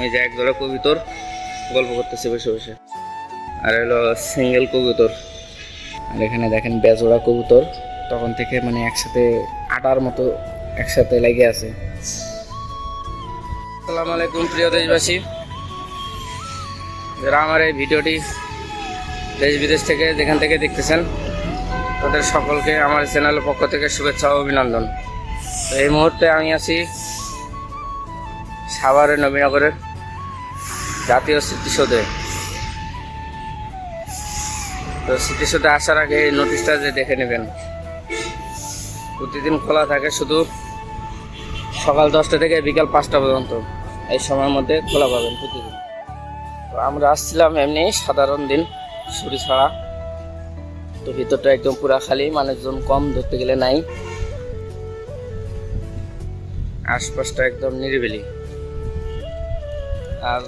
ওই যে এক জোড়া কবিতর, গল্প করতেছে বসে বসে। আর হলো সিঙ্গেল কবুতর। আর এখানে দেখেন বেজোড়া কবুতর, তখন থেকে মানে একসাথে আটার মতো একসাথে লেগে আছে। আসসালামু আলাইকুম প্রিয় দেশবাসী। যারা আমার এই ভিডিওটি দেশ বিদেশ থেকে যেখান থেকে দেখতেছেন, তাদের সকলকে আমার চ্যানেলের পক্ষ থেকে শুভেচ্ছা ও অভিনন্দন। তো এই মুহূর্তে আমি আছি সাভারের নবীনগরের জাতীয় স্মৃতিসৌধে। তো স্মৃতিসৌধে আসার আগে এই নোটিশটা যে দেখে নেবেন। প্রতিদিন খোলা থাকে শুধু সকাল দশটা থেকে বিকাল পাঁচটা পর্যন্ত। এই সময়ের মধ্যে খোলা পাবেন প্রতিদিন। তো আমরা আসছিলাম এমনি সাধারণ দিন, ছুটি ছাড়া। তো ভিতরটা একদম পুরা খালি, মানুষজন কম ধরতে গেলে নাই। আশপাশটা একদম নিরিবিলি। আর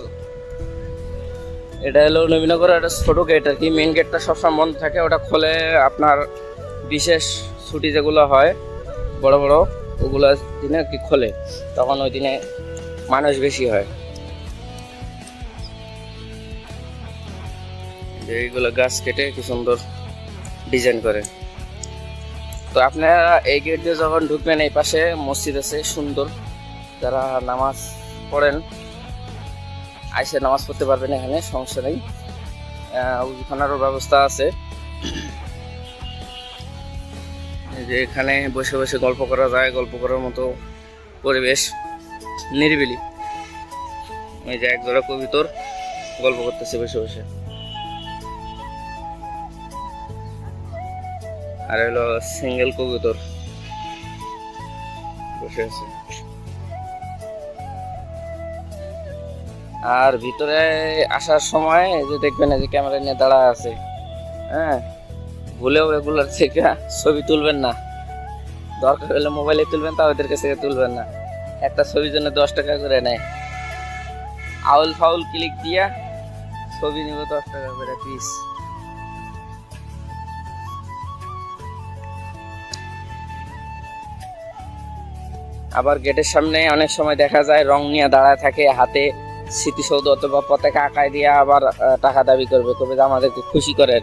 এটা হলো নবীনগর একটা ছোট গেট আর কি। মেন গেটটা সবসময় বন্ধ থাকে, ওটা খোলে আপনার বিশেষ ছুটি যেগুলো হয়, বড় বড়, ওগুলো দিনে কি খোলে। তখন ওই দিনে মানুষ বেশি হয়। এইগুলো গাছ কেটে কি সুন্দর ডিজাইন করে। তো আপনারা এই গেট দিয়ে যখন ঢুকবেন, এই পাশে মসজিদ আছে, সুন্দর। যারা নামাজ পড়েন আইসে নামাজ পড়তে পারবেন এখানে, সমস্যা নেই। উজুখানারও ব্যবস্থা আছে। যে এখানে বসে বসে গল্প করা যায়, গল্প করার মতো পরিবেশ নিরিবিলি। এই যে এক জোড়া কবিতর গল্প করতেছে বসে বসে। আর হলো সিঙ্গেল কবুতর বসে আছে। আর ভিতরে আসার সময় যে দেখবেন যে ক্যামেরা নিয়ে দাঁড়া আছে। হ্যাঁ? ভুলেও এগুলোর থেকে ছবি তুলবেন না। দরকার হলে মোবাইলে তুলবেন, তা ওদের কাছে তুলবেন না। একটা ছবির জন্য দশ টাকা করে নেয়। আউল ফাউল ক্লিক দিয়া ছবি নিব দশ টাকা করে পিস আবার গেটের সামনে অনেক সময় দেখা যায় রং নিয়ে দাঁড়ায় থাকে, হাতে স্মৃতিসৌধ অথবা পতাকা আঁকায় দিয়ে আবার টাকা দাবি করবে। তবে আমাদেরকে খুশি করেন।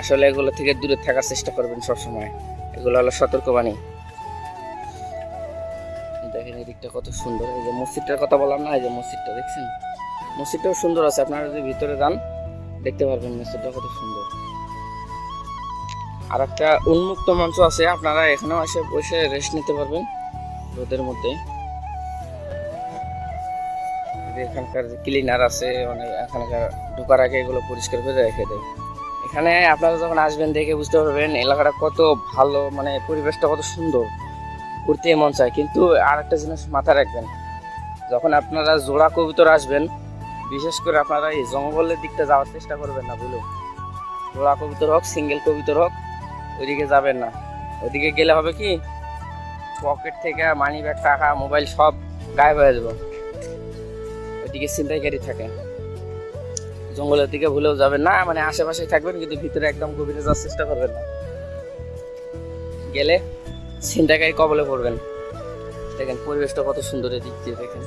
আসলে এগুলো থেকে দূরে থাকার চেষ্টা করবেন সবসময়। এগুলো হলো সতর্কবাণী। দেখেন এই দিকটা কত সুন্দর। এই যে মসজিদটার কথা বললাম না, এই যে মসজিদটা দেখছেন? মসজিদটাও সুন্দর আছে। আপনারা যদি ভিতরে যান, দেখতে পারবেন মসজিদটা কত সুন্দর। আর একটা উন্মুক্ত মঞ্চ আছে। আপনারা এখানেও এসে বসে রেস্ট নিতে পারবেন। রোদের মধ্যে। এখানকার ক্লিনার আছে অনেক এখানকার ঢোকার আগে এগুলো পরিষ্কার করে রেখে দেয়। এখানে আপনারা যখন আসবেন দেখে বুঝতে পারবেন, এলাকাটা কত ভালো মানে পরিবেশটা কত সুন্দর। ঘুরতে মন চায়। কিন্তু আর একটা জিনিস মাথায় রাখবেন, যখন আপনারা জোড়া কবুতর আসবেন, বিশেষ করে আপনারা এই জঙ্গলের দিকটা যাওয়ার চেষ্টা করবেন না বুঝলো জোড়া কবুতর হোক সিঙ্গেল কবুতর হোক, ওইদিকে যাবেন না। ওইদিকে গেলে হবে কি পকেট থেকে মানি ব্যাগ টাকা মোবাইল সব গায়েব হয়ে যাবে। ওইদিকে ছিনতাইকারী থাকে। জঙ্গলের দিকে ভুলেও যাবেন না মানে আশেপাশে থাকবেন, কিন্তু ভিতরে একদম গভীরে যাওয়ার চেষ্টা করবেন না। গেলে ছিনতাইকারী কবলে পড়বেন। দেখেন, পরিবেশটা কত সুন্দর এদিক দিয়ে, দেখেন।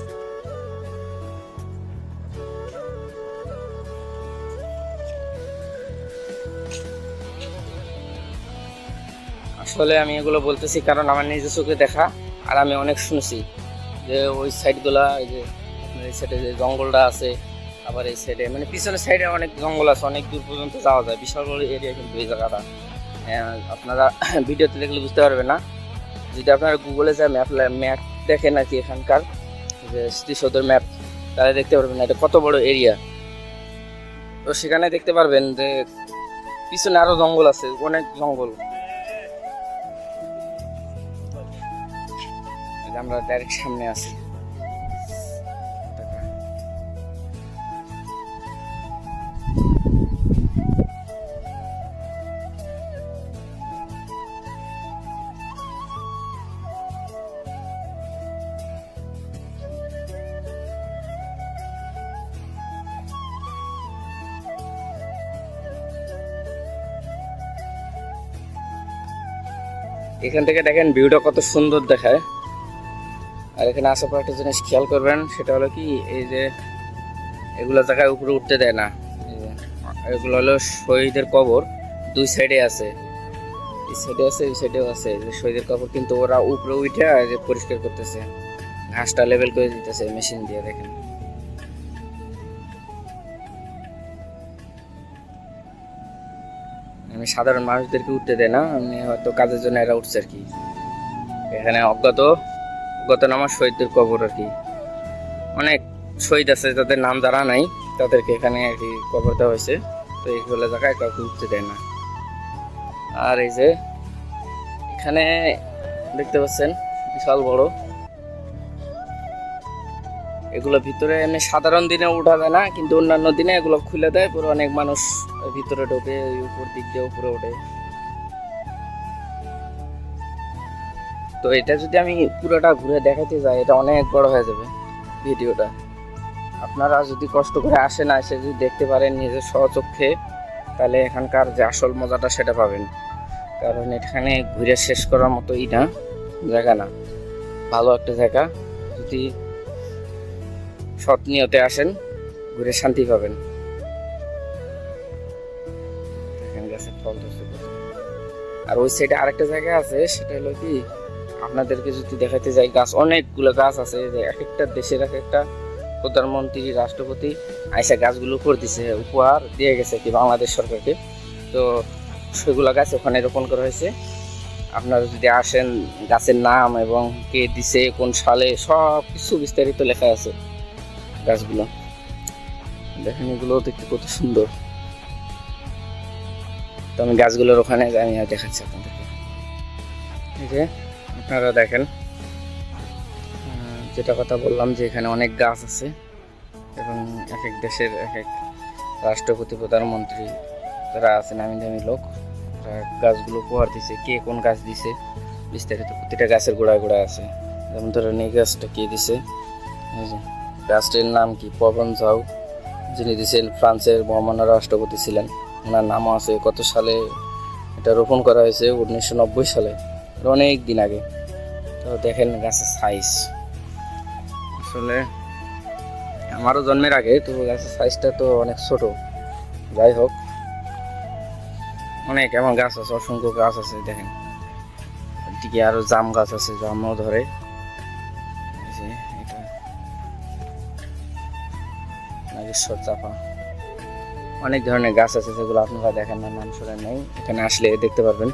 আসলে আমি এগুলো বলতেছি কারণ আমার নিজের চোখে দেখা, আর আমি অনেক শুনছি যে ওই সাইডগুলা, এই যে এই সাইডে যে জঙ্গলটা আছে আবার এই সাইডে মানে পিছনের সাইডে অনেক জঙ্গল আছে অনেক দূর পর্যন্ত যাওয়া যায়। বিশাল বড় এরিয়া কিন্তু এই জায়গাটা। আহ, আপনারা ভিডিওতে দেখলে বুঝতে পারবেন না। যদি আপনারা গুগলে যায় ম্যাপ ম্যাপ দেখেন আর কি এখানকার যে স্মৃতিসৌধের ম্যাপ তাহলে দেখতে পারবেন না এটা কত বড় এরিয়া তো সেখানে দেখতে পারবেন যে পিছনে আরও জঙ্গল আছে অনেক জঙ্গল। আমরা ডাইরেক্ট সামনে আছি। এখান থেকে দেখেন ভিউটা কত সুন্দর দেখায়। আর এখানে আসার পর একটা জিনিস খেয়াল করবেন, সেটা হলো কি, এই যে এগুলো জায়গায় উপরে উঠতে দেয় না। এগুলো হলো শহীদের কবর, দুই সাইডে আছে। এই সাইডে আছে, এই সাইডেও আছে। যে শহীদের কবর, কিন্তু ওরা উপরে উঠে পরিষ্কার করতেছে। ঘাসটা লেভেল করে দিতেছে মেশিন দিয়ে দেখেন। আমি সাধারণ মানুষদেরকে উঠতে দেয় না, আমি হয়তো কাজের জন্য এরা উঠছে আর কি। এখানে অজ্ঞাত অজ্ঞাত নামা শহীদদের কবর আর কি। অনেক শহীদ আছে তাদের নাম জানা নাই, তাদেরকে এখানে আর কি কবর দেওয়া হয়েছে। তো এইগুলো জায়গায় কাউকে উঠতে দেয় না। আর এই যে, এখানে দেখতে পাচ্ছেন, বিশাল বড় এগুলো ভিতরে এমনি সাধারণ দিনে উঠা না, কিন্তু অন্যান্য দিনে এগুলো খুলে দেয়, পুরো অনেক মানুষ ভিতরে ঢোকে উপর দিক দিয়ে উপরে ওঠে। তো এটা যদি আমি পুরোটা ঘুরে দেখাতে যাই, এটা অনেক বড় হয়ে যাবে ভিডিওটা। আপনারা যদি কষ্ট করে আসেন এসে যদি দেখতে পারেন নিজের স্বচক্ষে, তাহলে এখানকার যে আসল মজাটা সেটা পাবেন। কারণ এখানে ঘুরে শেষ করার মতো ই না জায়গা না। ভালো একটা জায়গা। যদি সৎ নিয়তে আসেন, ঘুরে শান্তি পাবেন। ফল আর ওই সাইডে আরেকটা জায়গা আছে, সেটা হলো কি, আপনাদেরকে যদি দেখাতে যাই, গাছ, অনেকগুলো গাছ আছে যে এক একটা দেশের এক একটা প্রধানমন্ত্রী, রাষ্ট্রপতি আইসা গাছগুলো করে দিছে, উপহার দিয়ে গেছে কি বাংলাদেশ সরকারকে। তো সেগুলো গাছ ওখানে রোপণ করা হয়েছে। আপনারা যদি আসেন, গাছের নাম এবং কে দিছে, কোন সালে সব কিছু বিস্তারিত লেখা আছে। গাছগুলো। দেখেন এগুলো দেখতে কত সুন্দর। তো আমি গাছগুলোর ওখানে আমি আর দেখাচ্ছি আপনাদেরকে। এই যে, আপনারা দেখেন যেটা কথা বললাম যে এখানে অনেক গাছ আছে এবং এক এক দেশের এক এক রাষ্ট্রপতি, প্রধানমন্ত্রী যারা আছে নামি দামি লোক। তারা গাছগুলো উপহার দিছে। কে কোন গাছ দিছে? বিস্তারিত প্রতিটা গাছের গোড়ায় গোড়ায় আছে। যেমন ধরেন এই গাছটা কে দিছে? গাছটির নাম কি? পবন ঝাউ যিনি দিয়েছেন ফ্রান্সের মহামান্য রাষ্ট্রপতি ছিলেন। ওনার নামও আছে, কত সালে এটা রোপণ করা হয়েছে? উনিশশো নব্বই সালে অনেক দিন আগে। তো দেখেন গাছের সাইজ আসলে আমারও জন্মের আগে, তো গাছের সাইজটা তো অনেক ছোট। যাই হোক, অনেক এমন গাছ আছে, অসংখ্য গাছ আছে, দেখেন। এদিকে আরও জাম গাছ আছে, জামও ধরে। নাগেশ্বর চাপা অনেক ধরনের গাছ আছে যেগুলো আপনারা দেখেন না, নাম শুনে নেই। এখানে আসলে দেখতে পারবেন,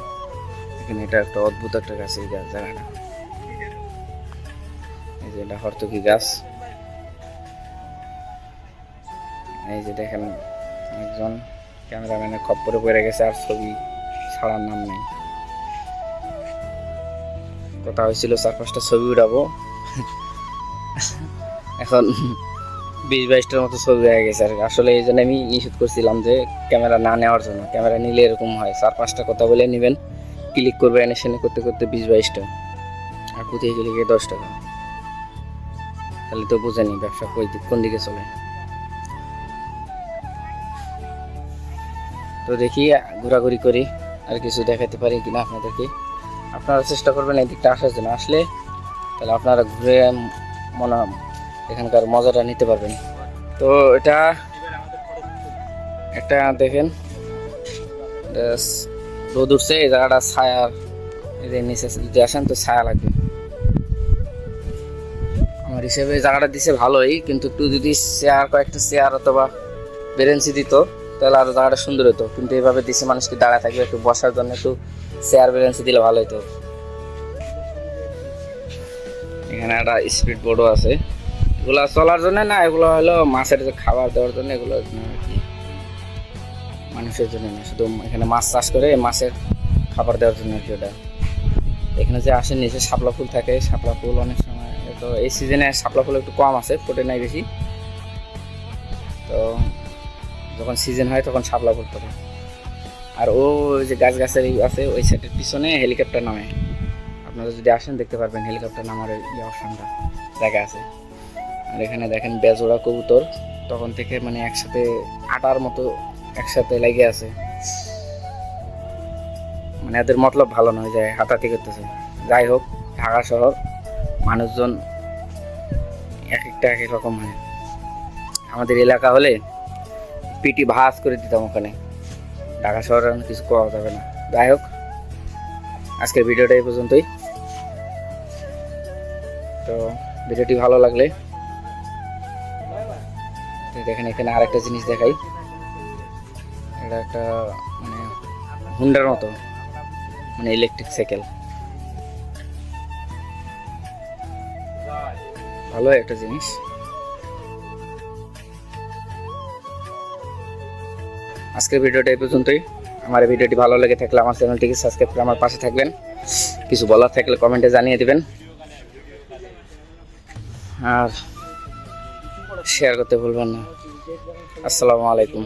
এখানে এটা একটা অদ্ভুত একটা গাছ, এই গাছ জায়গাটা এই যে এটা হর্তকি গাছ। এই যে দেখেন একজন ক্যামেরাম্যানের খপ্পরে পড়ে গেছে, আর ছবি ছাড়ার নাম নেই। কথা হয়েছিল, চার পাঁচটা ছবি উঠাবো এখন বিশ, বাইশটার মতো ছবি হয়ে গেছে আর আসলে এই জন্য আমি নিষেধ করছিলাম যে ক্যামেরা না নেওয়ার জন্য। ক্যামেরা নিলে এরকম হয়। চার, পাঁচটা কথা বলে নেবেন, ক্লিক করবে এনে সেনে করতে করতে বিশ, বাইশটা। আর প্রতি ক্লিকে দশ টাকা তাহলে তো বোঝেনি ব্যবসা কই দিক কোন দিকে চলে। তো দেখি, ঘোরাঘুরি করি, আর কিছু দেখাতে পারি কিনা আপনাদেরকে। আপনারা চেষ্টা করবেন এই দিকটা আসার জন্য। আসলে তাহলে আপনারা ঘুরে মনে এখানকার মজাটা নিতে পারবেন। তো এটা একটা দেখেন রোদ উঠছে এই জায়গাটা ছায়ার যে নিচে যদি আসেন তো ছায়া লাগবে। আমার হিসেবে জায়গাটা দিছে ভালোই, কিন্তু একটু যদি চেয়ার কয়েকটা চেয়ার অথবা বেরেন্সি দিত, তাহলে আরও জায়গাটা সুন্দর হতো। কিন্তু এইভাবে দিছে মানুষকে দাঁড়ায় থাকবে, একটু বসার জন্য একটু চেয়ার বেরেন্সি দিলে ভালো হতো এখানে একটা স্পিড বোর্ডও আছে। এগুলো চলার জন্য না, এগুলো হলো মাছের যে খাবার দেওয়ার জন্য, এগুলো মানুষের জন্য না, শুধু এখানে মাছ চাষ করে মাছের খাবার দেওয়ার জন্য আর কি ওটা। এখানে যে আসে নিচে শাপলা ফুল থাকে, শাপলা ফুল অনেক সময় তো এই সিজনে শাপলা ফুল একটু কম আছে, ফোটে নাই বেশি। তো যখন সিজন হয় তখন শাপলা ফুল ফোটে আর ও যে গাছ গাছের আছে, ওই সাইডের পিছনে হেলিকপ্টার নামে। আপনারা যদি আসেন দেখতে পারবেন হেলিকপ্টার নামার ইয়ে অপশনটা, জায়গা আছে। আর এখানে দেখেন বেজোড়া কবুতর। তখন থেকে মানে একসাথে আটার মতো একসাথে লেগে আছে। মানে এদের মতলব ভালো নয় যায় হাতাহাতি করতেছে। যাই হোক, ঢাকা শহর, মানুষজন এক একটা এক এক রকম হয়। আমাদের এলাকা হলে পিটি ভাস করে দিতাম ওখানে। ঢাকা শহরে কিছু করা যাবে না। যাই হোক, আজকের ভিডিওটা এই পর্যন্তই। তো, ভিডিওটি ভালো লাগলে দেখেন, এখানে আরেকটা জিনিস দেখাই। এটা একটা মানে হুন্ডার মতো মানে ইলেকট্রিক সাইকেল ভালো একটা জিনিস। আজকের ভিডিওটা এই পর্যন্তই। আমার ভিডিওটি ভালো লেগে থাকলে আমার চ্যানেলটিকে সাবস্ক্রাইব করে আমার পাশে থাকবেন। কিছু বলার থাকলে কমেন্টে জানিয়ে দিবেন। আর শেয়ার করতে ভুলবেন না। আসসালামু আলাইকুম।